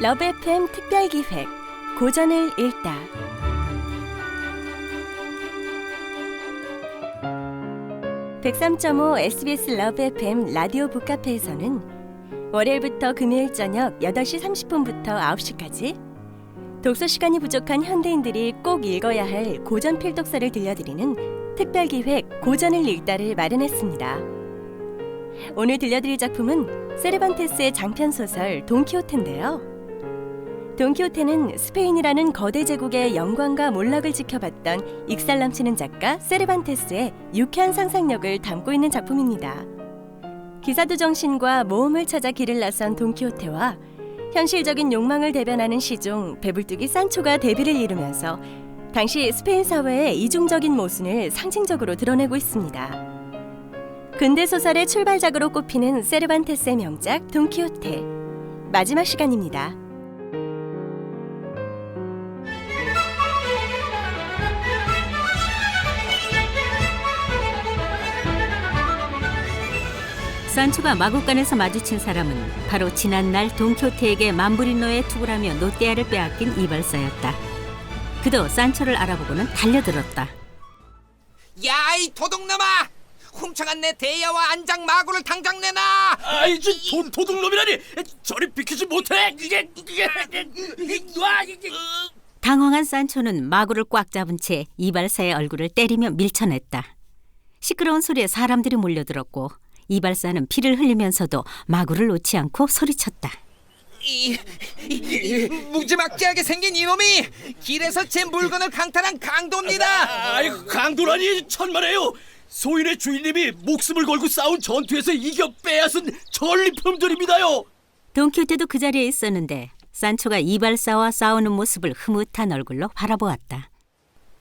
러브 FM 특별 기획 고전을 읽다. (103.5) SBS 러브 FM 라디오 북카페에서는 월요일부터 금요일 저녁 (8시 30분부터 9시까지) 독서 시간이 부족한 현대인들이 꼭 읽어야 할 고전 필독서를 들려드리는 특별 기획 고전을 읽다를 마련했습니다. 오늘 들려드릴 작품은 세르반테스의 장편 소설 돈키호테인데요. 돈키호테는 스페인이라는 거대 제국의 영광과 몰락을 지켜봤던 익살 넘치는 작가 세르반테스의 유쾌한 상상력을 담고 있는 작품입니다. 기사도 정신과 모험을 찾아 길을 나선 돈키호테와 현실적인 욕망을 대변하는 시종 배불뚝이 산초가 데뷔를 이루면서 당시 스페인 사회의 이중적인 모순을 상징적으로 드러내고 있습니다. 근대 소설의 출발작으로 꼽히는 세르반테스의 명작 돈키호테 마지막 시간입니다. 산초가 마국간에서 마주친 사람은 바로 지난날 돈키호테에게 만부리노의 투구라며 노떼아를 빼앗긴 이발사였다. 그도 산초를 알아보고는 달려들었다. 야 이 도둑놈아! 훔쳐간 내 대야와 안장 마구를 당장 내놔! 아이 저돈 도둑놈이라니 저리 비키지 못해 이게 이게 놔 이게 당황한 산초는 마구를 꽉 잡은 채 이발사의 얼굴을 때리며 밀쳐냈다. 시끄러운 소리에 사람들이 몰려들었고 이발사는 피를 흘리면서도 마구를 놓지 않고 소리쳤다. 이, 이, 이 무지막지하게 생긴 이놈이 길에서 제 물건을 강탈한 강도입니다. 아이 강도라니 천만에요 소인의 주인님이 목숨을 걸고 싸운 전투에서 이겨 빼앗은 전리품들입니다요. 돈키호테도 그 자리에 있었는데 산초가 이발사와 싸우는 모습을 흐뭇한 얼굴로 바라보았다.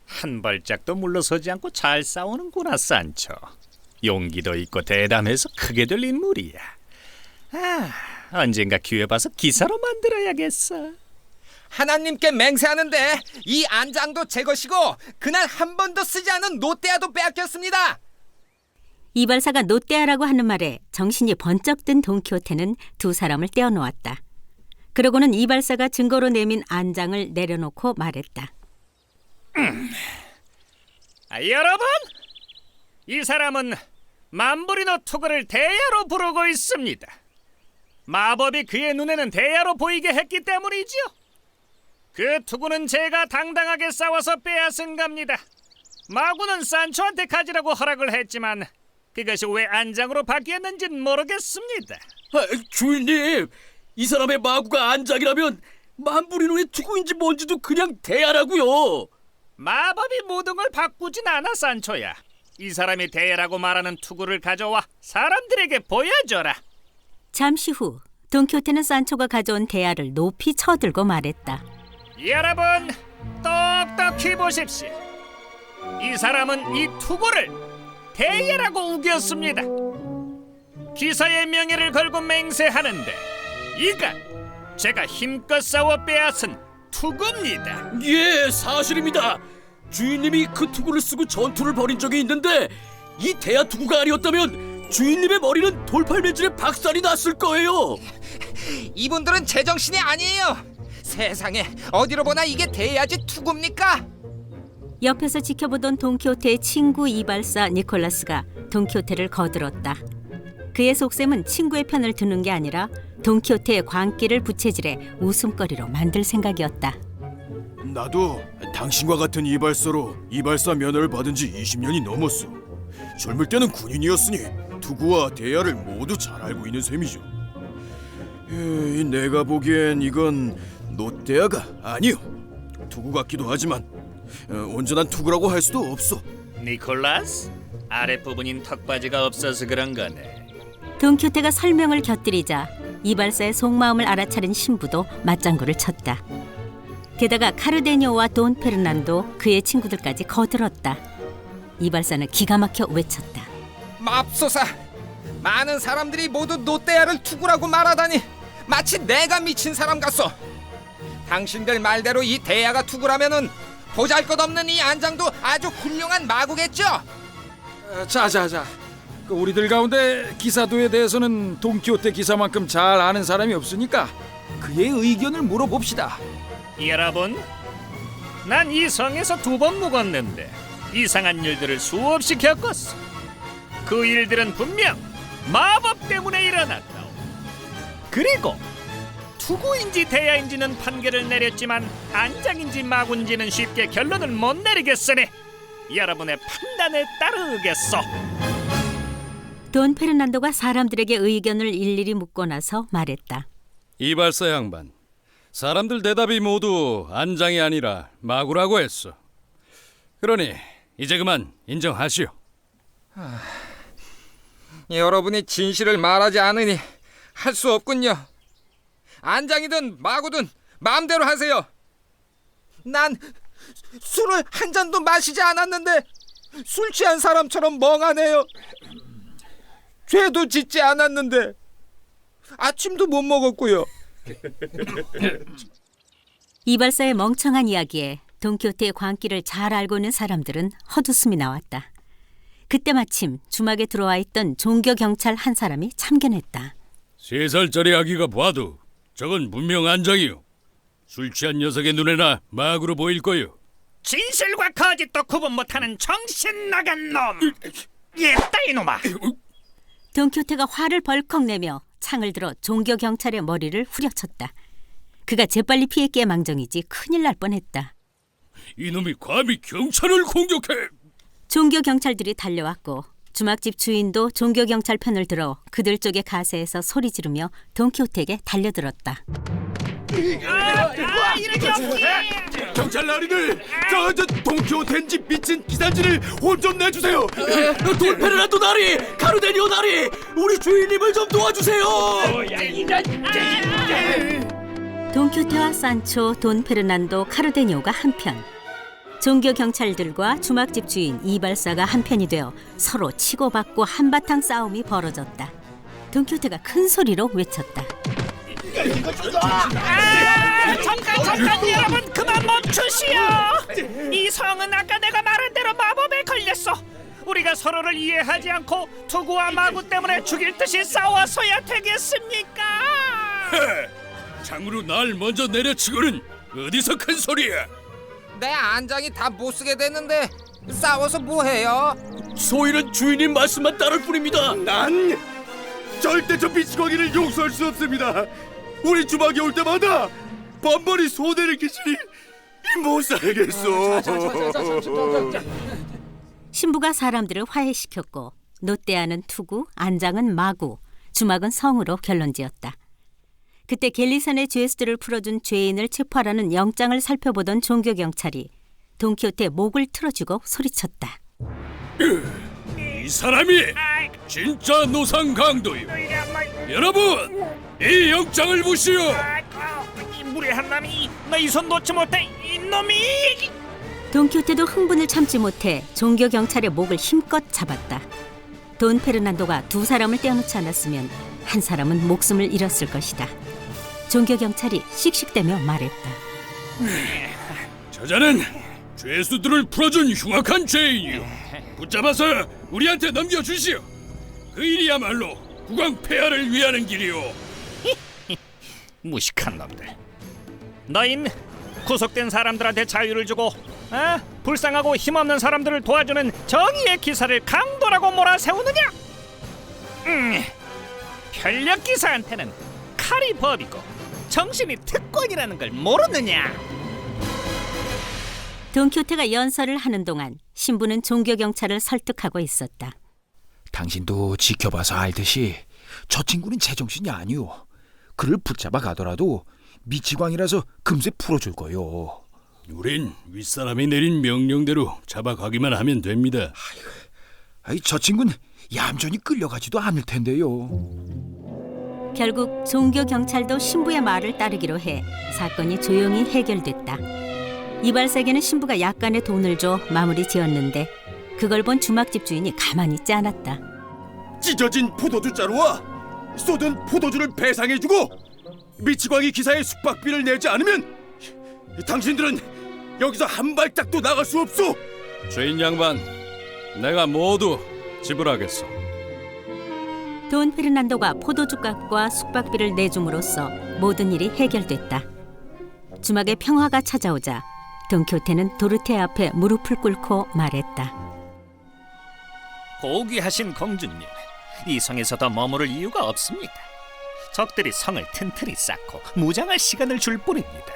한 발짝도 물러서지 않고 잘 싸우는구나 산초. 용기도 있고 대담해서 크게 될 인물이야. 아 언젠가 기회 봐서 기사로 만들어야겠어 하나님께 맹세하는데 이 안장도 제 것이고 그날 한 번도 쓰지 않은 노떼아도 빼앗겼습니다. 이발사가 노떼아라고 하는 말에 정신이 번쩍 든 돈키호테는 두 사람을 떼어놓았다. 그러고는 이발사가 증거로 내민 안장을 내려놓고 말했다. 아, 여러분 이 사람은 만부리노 투구를 대야로 부르고 있습니다 마법이 그의 눈에는 대야로 보이게 했기 때문이지요 그 투구는 제가 당당하게 싸워서 빼앗은 겁니다. 마구는 산초한테 가지라고 허락을 했지만 그것이 왜 안장으로 바뀌었는지는 모르겠습니다. 아, 주인님 이 사람의 마구가 안장이라면 만부리노의 투구인지 뭔지도 그냥 대야라고요. 마법이 모든 걸 바꾸진 않아 산초야. 이 사람이 대야라고 말하는 투구를 가져와 사람들에게 보여줘라. 잠시 후 돈키호테는 산초가 가져온 대야를 높이 쳐들고 말했다. 여러분 똑똑히 보십시오. 이 사람은 이 투구를 대예라고 우겼습니다. 기사의 명예를 걸고 맹세하는데 이건 제가 힘껏 싸워 빼앗은 투구입니다. 예 사실입니다 주인님이 그 투구를 쓰고 전투를 벌인 적이 있는데 이 대야 투구가 아니었다면 주인님의 머리는 돌팔매질에 박살이 났을 거예요 이분들은 제정신이 아니에요. 세상에 어디로 보나 이게 대야지 투구입니까? 옆에서 지켜보던 돈키호테의 친구 이발사 니콜라스가 돈키호테를 거들었다. 그의 속셈은 친구의 편을 드는 게 아니라 돈키호테의 광기를 부채질해 웃음거리로 만들 생각이었다. 나도 당신과 같은 이발사로 이발사 면허를 받은 지 20년이 넘었어. 젊을 때는 군인이었으니 투구와 대야를 모두 잘 알고 있는 셈이죠. 에, 내가 보기엔 이건 노대야가 아니요. 투구 같기도 하지만 어, 온전한 투구라고 할 수도 없어. 니콜라스 아랫부분인 턱바지가 없어서 그런 거네. 돈키호테가 설명을 곁들이자 이발사의 속마음을 알아차린 신부도 맞장구를 쳤다. 게다가 카르데뇨와 돈 페르난도 그의 친구들까지 거들었다. 이발사는 기가 막혀 외쳤다. 맙소사! 많은 사람들이 모두 노떼아를 투구라고 말하다니 마치 내가 미친 사람 같소. 당신들 말대로 이 대야가 투구라면은 보잘것없는 이 안장도 아주 훌륭한 마구겠죠? 자자자 그 우리들 가운데 기사도에 대해서는 동키호테 기사만큼 잘 아는 사람이 없으니까 그의 의견을 물어봅시다. 여러분, 난 이 성에서 두 번 묵었는데 이상한 일들을 수없이 겪었어. 그 일들은 분명 마법 때문에 일어났다. 그리고 투구인지 대야인지는 판결을 내렸지만 안장인지 마군지는 쉽게 결론을 못 내리겠으니 여러분의 판단에 따르겠소. 돈 페르난도가 사람들에게 의견을 일일이 묻고 나서 말했다. 이발사 양반, 사람들 대답이 모두 안장이 아니라 마구라고 했어. 그러니 이제 그만 인정하시오. 여러분이 진실을 말하지 않으니 할 수 없군요. 안장이든 마구든 마음대로 하세요. 난 술을 한 잔도 마시지 않았는데 술 취한 사람처럼 멍하네요. 죄도 짓지 않았는데 아침도 못 먹었고요. 이발사의 멍청한 이야기에 돈키호테의 광기를 잘 알고 있는 사람들은 헛웃음이 나왔다. 그때 마침 주막에 들어와 있던 종교 경찰 한 사람이 참견했다. 세 살짜리 아기가 봐도 저건 분명 안장이요. 술 취한 녀석의 눈에나 마구로 보일 거요. 진실과 거짓도 구분 못하는 정신 나간 놈. 예따 이놈아. 돈키호테가 화를 벌컥 내며 창을 들어 종교 경찰의 머리를 후려쳤다. 그가 재빨리 피했기에 망정이지 큰일 날 뻔했다. 이놈이 감히 경찰을 공격해! 종교 경찰들이 달려왔고 주막집 주인도 종교 경찰 편을 들어 그들 쪽의 가세에서 소리 지르며 돈키호테에게 달려들었다. 경찰 나리들, 저 저 동키호테인지 미친 기사인지를 혼좀 내주세요. 돈 페르난도 나리! 카르데니오 나리! 우리 주인님을 좀 도와주세요! 돈키호테와 산초, 돈 페르난도, 카르데니오가 한편, 종교 경찰들과 주막집 주인 이발사가 한편이 되어 서로 치고받고 한바탕 싸움이 벌어졌다. 돈키호테가 큰 소리로 외쳤다. 아, 잠깐 잠깐 여러분 그만 멈추시오. 이 성은 아까 내가 말한 대로 마법에 걸렸어. 우리가 서로를 이해하지 않고 투구와 마구 때문에 죽일 듯이 싸워서야 되겠습니까? 창으로 날 먼저 내려치고는 어디서 큰 소리야? 내 안장이 다 못 쓰게 됐는데 싸워서 뭐 해요? 소인은 주인님 말씀만 따를 뿐입니다. 난 절대 저 미치광이를 용서할 수 없습니다. 우리 주막에 올 때마다 번번이 손해를 끼치니 못 살겠어. 신부가 사람들을 화해시켰고 노떼아는 투구, 안장은 마구, 주막은 성으로 결론지었다. 그때 갤리선의 죄수들을 풀어준 죄인을 체포하라는 영장을 살펴보던 종교 경찰이 돈키호테 목을 틀어주고 소리쳤다. 이 사람이 진짜 노상 강도요. 여러분, 이 영장을 보시오. 이 무례한 놈이 너희 손 놓지 못해 이 놈이. 돈키호테도 흥분을 참지 못해 종교 경찰의 목을 힘껏 잡았다. 돈 페르난도가 두 사람을 떼어놓지 않았으면 한 사람은 목숨을 잃었을 것이다. 종교 경찰이 씩씩대며 말했다. 저자는 죄수들을 풀어준 흉악한 죄인이요. 붙잡아서 우리한테 넘겨주시오. 그 일이야말로 국왕 폐하를 위하는 길이오. 무식한 놈들. 너흰 구속된 사람들한테 자유를 주고 어? 불쌍하고 힘없는 사람들을 도와주는 정의의 기사를 강도라고 몰아세우느냐? 음, 편력 기사한테는 칼이 법이고 정신이 특권이라는 걸 모르느냐? 돈키호테가 연설을 하는 동안 신부는 종교 경찰을 설득하고 있었다. 당신도 지켜봐서 알듯이 저 친구는 제정신이 아니오. 그를 붙잡아 가더라도 미치광이라서 금세 풀어줄 거요. 우린 윗사람이 내린 명령대로 잡아가기만 하면 됩니다. 아이 저 친구는 얌전히 끌려가지도 않을 텐데요. 결국 종교 경찰도 신부의 말을 따르기로 해 사건이 조용히 해결됐다. 이발사에게는 신부가 약간의 돈을 줘 마무리 지었는데 그걸 본 주막집 주인이 가만히 있지 않았다. 찢어진 포도주 자루와 쏟은 포도주를 배상해주고 미치광이 기사의 숙박비를 내지 않으면 당신들은 여기서 한 발짝도 나갈 수 없소. 죄인 양반, 내가 모두 지불하겠소. 돈 페르난도가 포도주 값과 숙박비를 내줌으로써 모든 일이 해결됐다. 주막에 평화가 찾아오자 돈키호테는 도르테 앞에 무릎을 꿇고 말했다. 고귀하신 공주님, 이 성에서 더 머무를 이유가 없습니다. 적들이 성을 튼튼히 쌓고 무장할 시간을 줄 뿐입니다.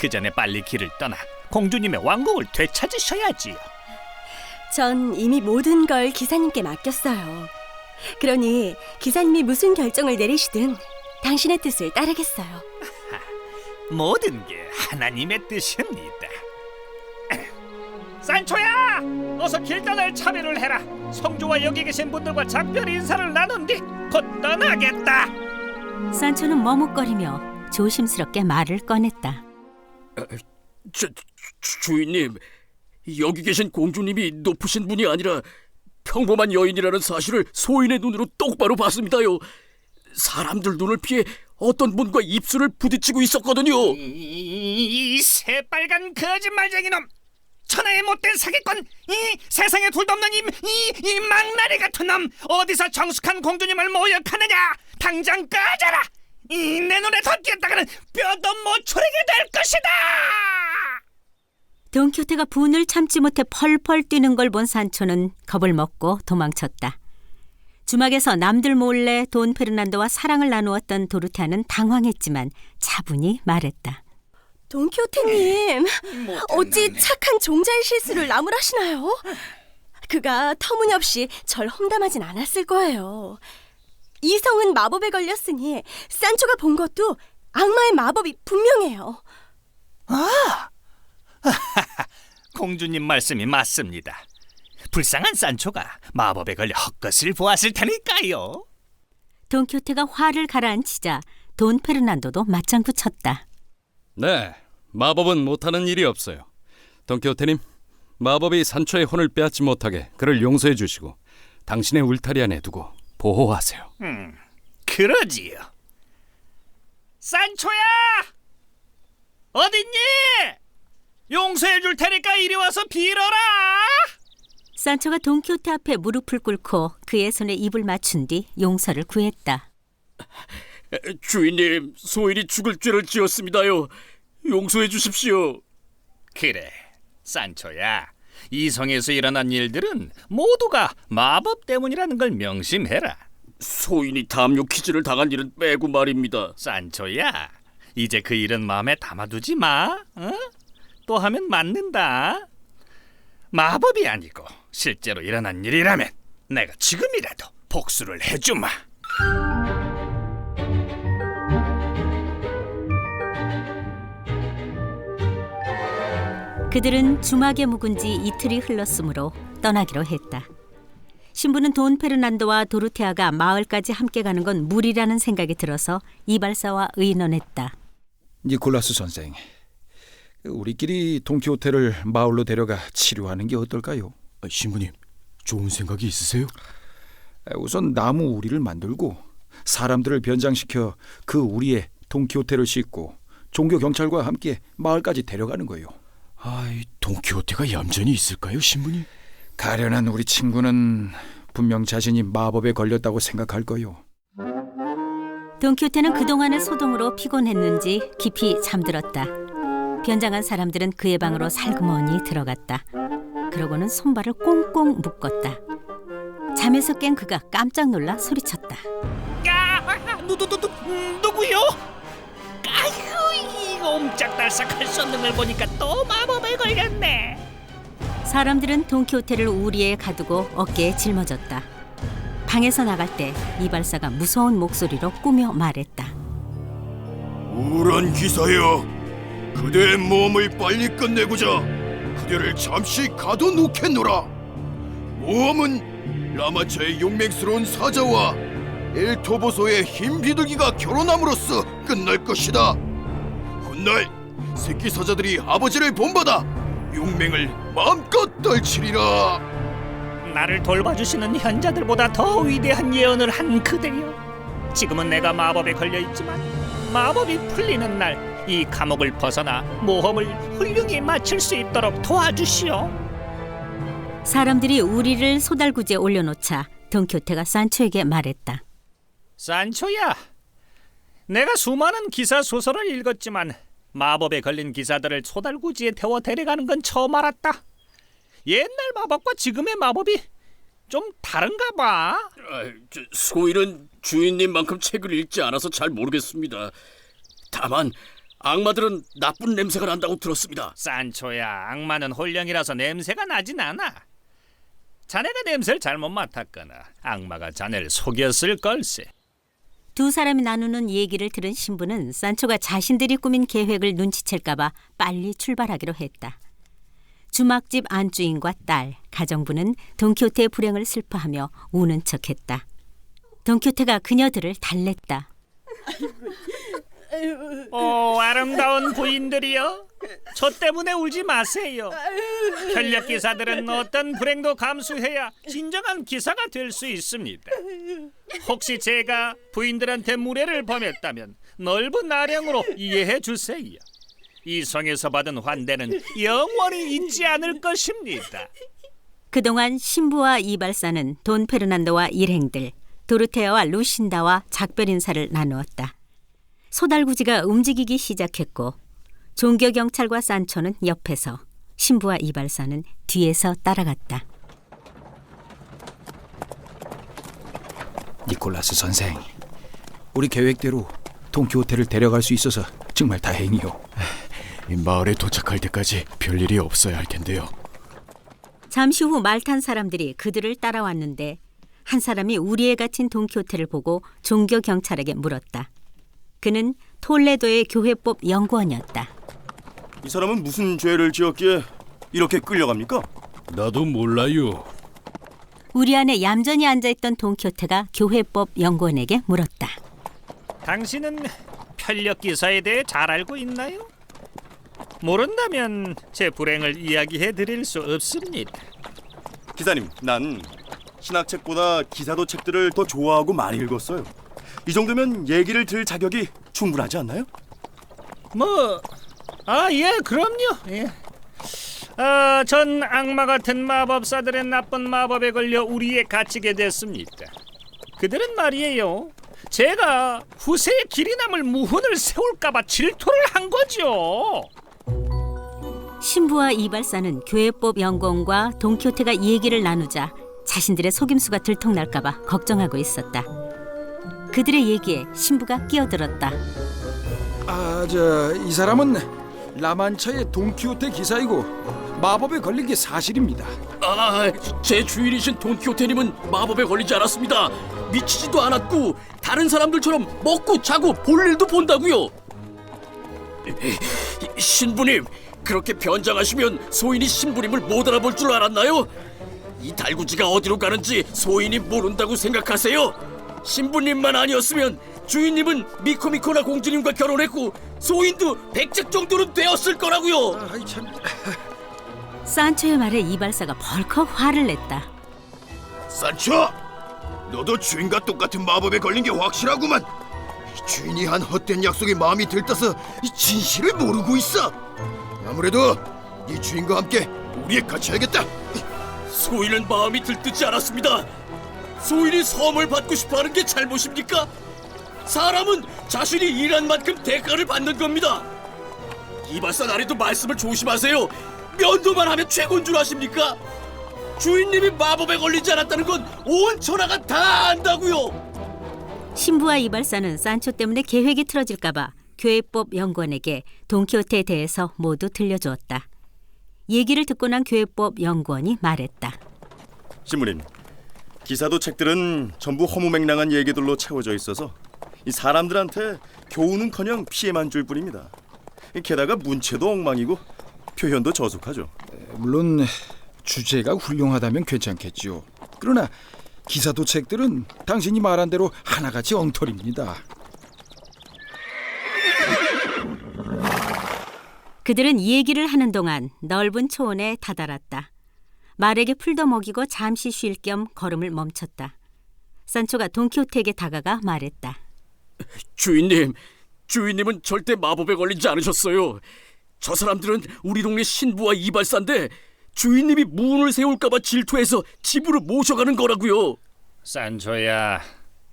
그 전에 빨리 길을 떠나 공주님의 왕국을 되찾으셔야지요. 전 이미 모든 걸 기사님께 맡겼어요. 그러니 기사님이 무슨 결정을 내리시든 당신의 뜻을 따르겠어요. 모든 게 하나님의 뜻입니다. 산초야, 어서 길 떠날 참여를 해라. 성주와 여기 계신 분들과 작별 인사를 나눈 뒤 곧 떠나겠다. 산초는 머뭇거리며 조심스럽게 말을 꺼냈다. 주, 주, 주인님, 여기 계신 공주님이 높으신 분이 아니라 평범한 여인이라는 사실을 소인의 눈으로 똑바로 봤습니다요. 사람들 눈을 피해 어떤 분과 입술을 부딪히고 있었거든요. 이, 이 새빨간 거짓말쟁이 놈! 천하의 못된 사기꾼! 이 세상에 둘도 없는 이, 이, 이 망나니 같은 놈! 어디서 정숙한 공주님을 모욕하느냐! 당장 꺼져라! 이 내 눈에 덮겠다가는 뼈도 못 추리게 될 것이다! 돈키호테가 분을 참지 못해 펄펄 뛰는 걸 본 산초는 겁을 먹고 도망쳤다. 주막에서 남들 몰래 돈 페르난도와 사랑을 나누었던 도르테아는 당황했지만 차분히 말했다. 돈키호테님, 어찌 착한 종자의 실수를 나무라시나요? 그가 터무니없이 절 험담하진 않았을 거예요. 이성은 마법에 걸렸으니 산초가 본 것도 악마의 마법이 분명해요. 공주님 말씀이 맞습니다. 불쌍한 산초가 마법에 걸려 헛것을 보았을 테니까요. 돈키호테가 화를 가라앉히자 돈 페르난도도 맞장구 쳤다. 네, 마법은 못하는 일이 없어요. 돈키호테님, 마법이 산초의 혼을 빼앗지 못하게 그를 용서해 주시고 당신의 울타리 안에 두고 보호하세요. 그러지요. 산초야! 어딨니? 용서해 줄 테니까 이리 와서 빌어라! 산초가 돈키호테 앞에 무릎을 꿇고 그의 손에 입을 맞춘 뒤 용서를 구했다. 주인님, 소인이 죽을 죄를 지었습니다요. 용서해 주십시오. 그래, 산초야. 이 성에서 일어난 일들은 모두가 마법 때문이라는 걸 명심해라. 소인이 담요 퀴즈를 당한 일은 빼고 말입니다. 산초야, 이제 그 일은 마음에 담아두지 마. 어? 또 하면 맞는다. 마법이 아니고 실제로 일어난 일이라면 내가 지금이라도 복수를 해주마. 그들은 주막에 묵은 지 이틀이 흘렀으므로 떠나기로 했다. 신부는 돈 페르난도와 도르테아가 마을까지 함께 가는 건 무리라는 생각이 들어서 이발사와 의논했다. 니콜라스 선생, 우리끼리 동키호테를 마을로 데려가 치료하는 게 어떨까요? 아, 신부님, 좋은 생각이 있으세요? 우선 나무 우리를 만들고 사람들을 변장시켜 그 우리에 동키호테를 싣고 종교 경찰과 함께 마을까지 데려가는 거예요. 아 이, 동키호테가 얌전히 있을까요, 신부님? 가련한 우리 친구는 분명 자신이 마법에 걸렸다고 생각할 거요. 돈키호테는 그동안의 소동으로 피곤했는지 깊이 잠들었다. 변장한 사람들은 그의 방으로 살그머니 들어갔다. 그러고는 손발을 꽁꽁 묶었다. 잠에서 깬 그가 깜짝 놀라 소리쳤다. 야, 누, 누, 누, 누, 음, 누구요? 아휴, 이 없는 걸 보니까 또 마법에 걸렸네. 사람들은 돈키호테를 우리에 가두고 어깨에 짊어졌다. 방에서 나갈 때 이발사가 무서운 목소리로 꾸며 말했다. 우울한 기사여, 그대의 모험을 빨리 끝내고자 그대를 잠시 가둬놓겠노라. 모험은 라마차의 용맹스러운 사자와 엘토보소의 흰 비둘기가 결혼함으로써 끝날 것이다. 훗날 새끼 사자들이 아버지를 본받아 용맹을 마음껏 떨치리라. 나를 돌봐주시는 현자들보다 더 위대한 예언을 한 그대여. 지금은 내가 마법에 걸려 있지만 마법이 풀리는 날 이 감옥을 벗어나 모험을 훌륭히 마칠 수 있도록 도와주시오. 사람들이 우리를 소달구지에 올려놓자 돈키호테가 산초에게 말했다. 산초야, 내가 수많은 기사 소설을 읽었지만 마법에 걸린 기사들을 소달구지에 태워 데려가는 건 처음 알았다. 옛날 마법과 지금의 마법이 좀 다른가 봐. 아, 저, 소인은 주인님만큼 책을 읽지 않아서 잘 모르겠습니다. 다만 악마들은 나쁜 냄새가 난다고 들었습니다. 산초야, 악마는 홀령이라서 냄새가 나진 않아. 자네가 냄새를 잘못 맡았거나 악마가 자네를 속였을 걸세. 두 사람이 나누는 얘기를 들은 신부는 산초가 자신들이 꾸민 계획을 눈치챌까봐 빨리 출발하기로 했다. 주막집 안주인과 딸, 가정부는 돈키호테의 불행을 슬퍼하며 우는 척했다. 돈키호테가 그녀들을 달랬다. 오 아름다운 부인들이여 저 때문에 울지 마세요. 편력 기사들은 어떤 불행도 감수해야 진정한 기사가 될 수 있습니다. 혹시 제가 부인들한테 무례를 범했다면 넓은 아량으로 이해해 주세요. 이 성에서 받은 환대는 영원히 잊지 않을 것입니다. 그동안 신부와 이발사는 돈 페르난도와 일행들, 도르테아와 루신다와 작별 인사를 나누었다. 소달구지가 움직이기 시작했고 종교 경찰과 산초는 옆에서 신부와 이발사는 뒤에서 따라갔다. 니콜라스 선생, 우리 계획대로 동키호테를 데려갈 수 있어서 정말 다행이요. 이 마을에 도착할 때까지 별일이 없어야 할 텐데요. 잠시 후 말 탄 사람들이 그들을 따라왔는데 한 사람이 우리에 갇힌 돈키호테를 보고 종교 경찰에게 물었다. 그는 톨레도의 교회법 연구원이었다. 이 사람은 무슨 죄를 지었기에 이렇게 끌려갑니까? 나도 몰라요. 우리 안에 얌전히 앉아있던 돈키호테가 교회법 연구원에게 물었다. 당신은 편력 기사에 대해 잘 알고 있나요? 모른다면 제 불행을 이야기해 드릴 수 없습니다 기사님, 난 신학책보다 기사도 책들을 더 좋아하고 많이 읽었어요. 이 정도면 얘기를 들을 자격이 충분하지 않나요? 뭐, 아, 예, 그럼요. 예. 아, 전 악마 같은 마법사들의 나쁜 마법에 걸려 우리에 갇히게 됐습니다. 그들은 말이에요. 제가 후세에 길이 남을 무훈을 세울까봐 질투를 한 거죠. 신부와 이발사는 교회법 연구원과 돈키호테가 얘기를 나누자 자신들의 속임수가 들통날까봐 걱정하고 있었다. 그들의 얘기에 신부가 끼어들었다. 아, 저 이 사람은 라만차의 동키호테 기사이고 마법에 걸린 게 사실입니다. 아, 제 주인이신 돈키호테님은 마법에 걸리지 않았습니다. 미치지도 않았고 다른 사람들처럼 먹고 자고 볼 일도 본다고요. 신부님, 그렇게 변장하시면 소인이 신부님을 못 알아볼 줄 알았나요? 이 달구지가 어디로 가는지 소인이 모른다고 생각하세요? 신부님만 아니었으면 주인님은 미코미코나 공주님과 결혼했고 소인도 백작 정도는 되었을 거라고요. 아이 참. 산초의 말에 이발사가 벌컥 화를 냈다. 산초, 너도 주인과 똑같은 마법에 걸린 게 확실하구만. 주인이 한 헛된 약속에 마음이 들떠서 이 진실을 모르고 있어. 아무래도 네 주인과 함께 우리에 갇혀야겠다. 소인은 마음이 들뜨지 않았습니다. 소인이 섬을 받고 싶어하는 게 잘못입니까? 사람은 자신이 일한 만큼 대가를 받는 겁니다. 이발사 나리도 말씀을 조심하세요. 면도만 하면 최고인 줄 아십니까? 주인님이 마법에 걸리지 않았다는 건 온 천하가 다 안다고요. 신부와 이발사는 산초 때문에 계획이 틀어질까봐 교회법 연구원에게 돈키호테에 대해서 모두 들려주었다. 얘기를 듣고 난 교회법 연구원이 말했다. 신부님, 기사도 책들은 전부 허무맹랑한 얘기들로 채워져 있어서 이 사람들한테 교훈은커녕 피해만 줄 뿐입니다. 게다가 문체도 엉망이고 표현도 저속하죠. 물론 주제가 훌륭하다면 괜찮겠지요. 그러나 기사 도 책들은 당신이 말한 대로 하나같이 엉터리입니다. 그들은 이 얘기를 하는 동안 넓은 초원에 다다랐다. 말에게 풀도 먹이고 잠시 쉴 겸 걸음을 멈췄다. 산초가 돈키호테에게 다가가 말했다. 주인님, 주인님은 절대 마법에 걸리지 않으셨어요. 저 사람들은 우리 동네 신부와 이발사인데 주인님이 무운을 세울까봐 질투해서 집으로 모셔가는 거라고요. 산초야,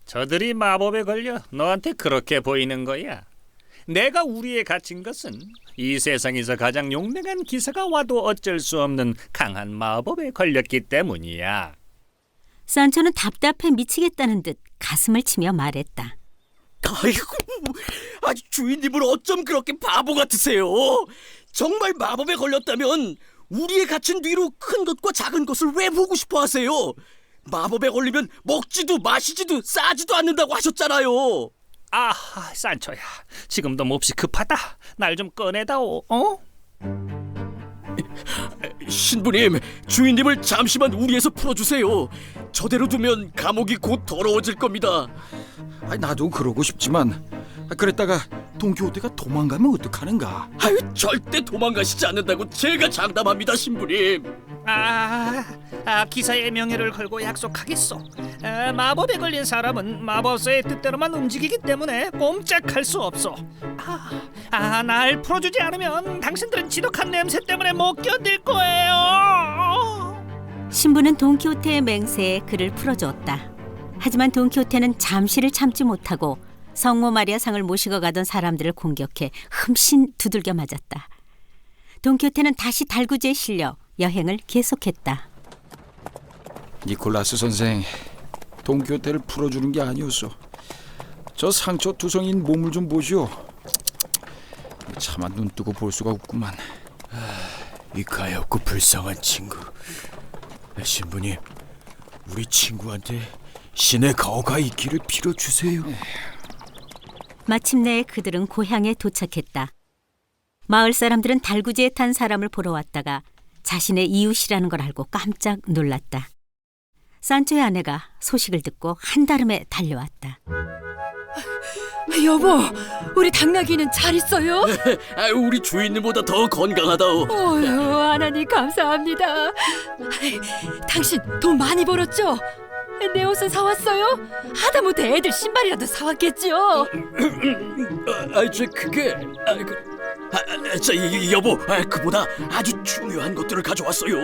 저들이 마법에 걸려 너한테 그렇게 보이는 거야. 내가 우리에 갇힌 것은 이 세상에서 가장 용맹한 기사가 와도 어쩔 수 없는 강한 마법에 걸렸기 때문이야. 산초는 답답해 미치겠다는 듯 가슴을 치며 말했다. 아이고, 아 주인님은 어쩜 그렇게 바보 같으세요? 정말 마법에 걸렸다면 우리의 갇힌 뒤로 큰 것과 작은 것을 왜 보고 싶어 하세요? 마법에 걸리면 먹지도 마시지도 싸지도 않는다고 하셨잖아요. 아, 산초야, 지금도 몹시 급하다. 날 좀 꺼내다오. 어? 신부님, 주인님을 잠시만 우리에서 풀어주세요. 저대로 두면 감옥이 곧 더러워질 겁니다. 아, 나도 그러고 싶지만 아, 그랬다가 동키호테가 도망가면 어떡하는가? 아유, 절대 도망가시지 않는다고 제가 장담합니다, 신부님. 아, 아 기사의 명예를 걸고 약속하겠소. 아, 마법에 걸린 사람은 마법사의 뜻대로만 움직이기 때문에 꼼짝할 수 없어. 아, 아, 날 풀어주지 않으면 당신들은 지독한 냄새 때문에 못 견딜 거예요. 신부는 돈키호테의 맹세에 그를 풀어주었다. 하지만 돈키호테는 잠시를 참지 못하고 성모 마리아 상을 모시고 가던 사람들을 공격해 흠씬 두들겨 맞았다. 돈키호테는 다시 달구지에 실려 여행을 계속했다. 니콜라스 선생, 동키호테를 풀어주는 게 아니었어. 저 상처 투성인 몸을 좀 보시오. 차마 눈 뜨고 볼 수가 없구만. 이 가엾고 불쌍한 친구. 신부님, 우리 친구한테 신의 가호가 있기를 빌어주세요. 마침내 그들은 고향에 도착했다. 마을 사람들은 달구지에 탄 사람을 보러 왔다가 자신의 이웃이라는 걸 알고 깜짝 놀랐다. 산초의 아내가 소식을 듣고 한달음에 달려왔다. 여보, 우리 당나귀는 잘 있어요? 아, 우리 주인님보다 더 건강하다오. 어휴, 하나님 감사합니다. 당신 돈 많이 벌었죠? 내 옷은 사왔어요? 하다못해 애들 신발이라도 사왔겠죠? 아, 아, 저 그게 아, 그, 아, 아, 저 이- 여보, 아, 그보다 아주 중요한 것들을 가져왔어요.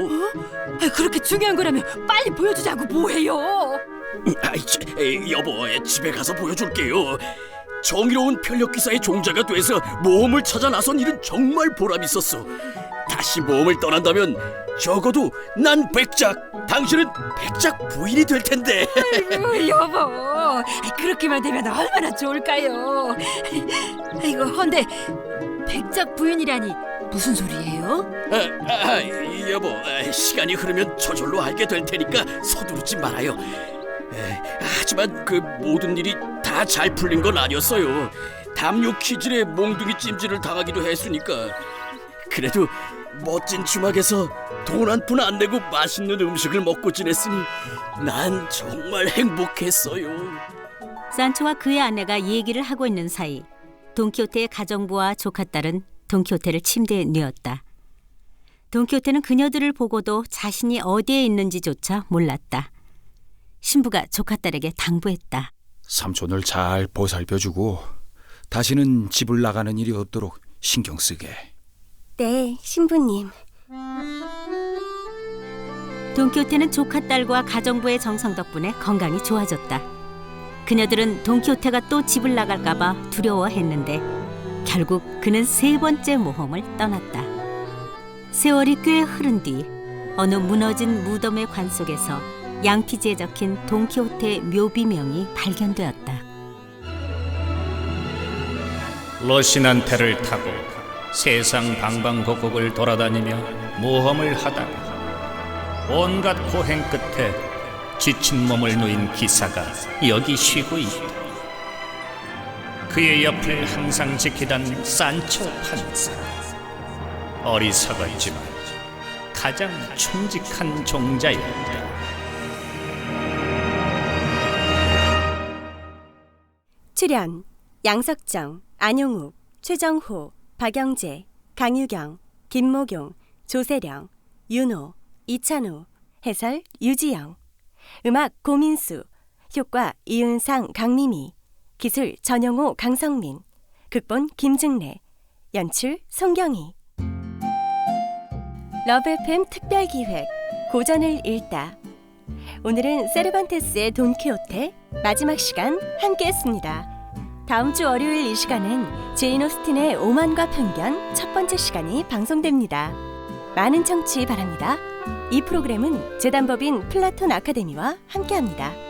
아, 그렇게 중요한 거라면 빨리 보여주자고 뭐해요? 아, 저, 에, 여보, 에, 집에 가서 보여줄게요. 정의로운 편력 기사의 종자가 돼서 모험을 찾아 나선 일은 정말 보람 있었어. 다시 모험을 떠난다면 적어도 난 백작, 당신은 백작 부인이 될 텐데. 아이고, 여보, 그렇게만 되면 얼마나 좋을까요? 아이고, 헌데 백작 부인이라니 무슨 소리예요? 아, 아, 여보, 아, 시간이 흐르면 저절로 알게 될 테니까 서두르지 말아요. 에, 하지만 그 모든 일이 다 잘 풀린 건 아니었어요. 담요 키질에 몽둥이 찜질을 당하기도 했으니까. 그래도 멋진 주막에서 돈 한 푼 안 내고 맛있는 음식을 먹고 지냈으니 난 정말 행복했어요. 산초와 그의 아내가 얘기를 하고 있는 사이 돈키호테의 가정부와 조카딸은 돈키호테를 침대에 뉘었다. 돈키호테는 그녀들을 보고도 자신이 어디에 있는지조차 몰랐다. 신부가 조카딸에게 당부했다. 삼촌을 잘 보살펴주고 다시는 집을 나가는 일이 없도록 신경 쓰게. 네, 신부님. 돈키호테는 조카딸과 가정부의 정성 덕분에 건강이 좋아졌다. 그녀들은 돈키호테가 또 집을 나갈까봐 두려워했는데 결국 그는 세 번째 모험을 떠났다. 세월이 꽤 흐른 뒤 어느 무너진 무덤의 관 속에서 양피지에 적힌 돈키호테 묘비명이 발견되었다. 로시난테를 타고 세상 방방곡곡을 돌아다니며 모험을 하다가 온갖 고행 끝에 지친 몸을 누인 기사가 여기 쉬고 있다. 그의 옆을 항상 지키던 산초 판사. 어리석었지만 가장 충직한 종자였다. 출연 양석정, 안용욱, 최정호, 박영재, 강유경, 김모경, 조세령, 윤호, 이찬호, 해설 유지영, 음악 고민수, 효과 이은상 강미미, 기술 전영호 강성민, 극본 김증래, 연출 송경희. 러브 FM 특별 기획 고전을 읽다. 오늘은 세르반테스의 돈키호테 마지막 시간 함께했습니다. 다음 주 월요일 이 시간은 제인 오스틴의 오만과 편견 첫 번째 시간이 방송됩니다. 많은 청취 바랍니다. 이 프로그램은 재단법인 플라톤 아카데미와 함께합니다.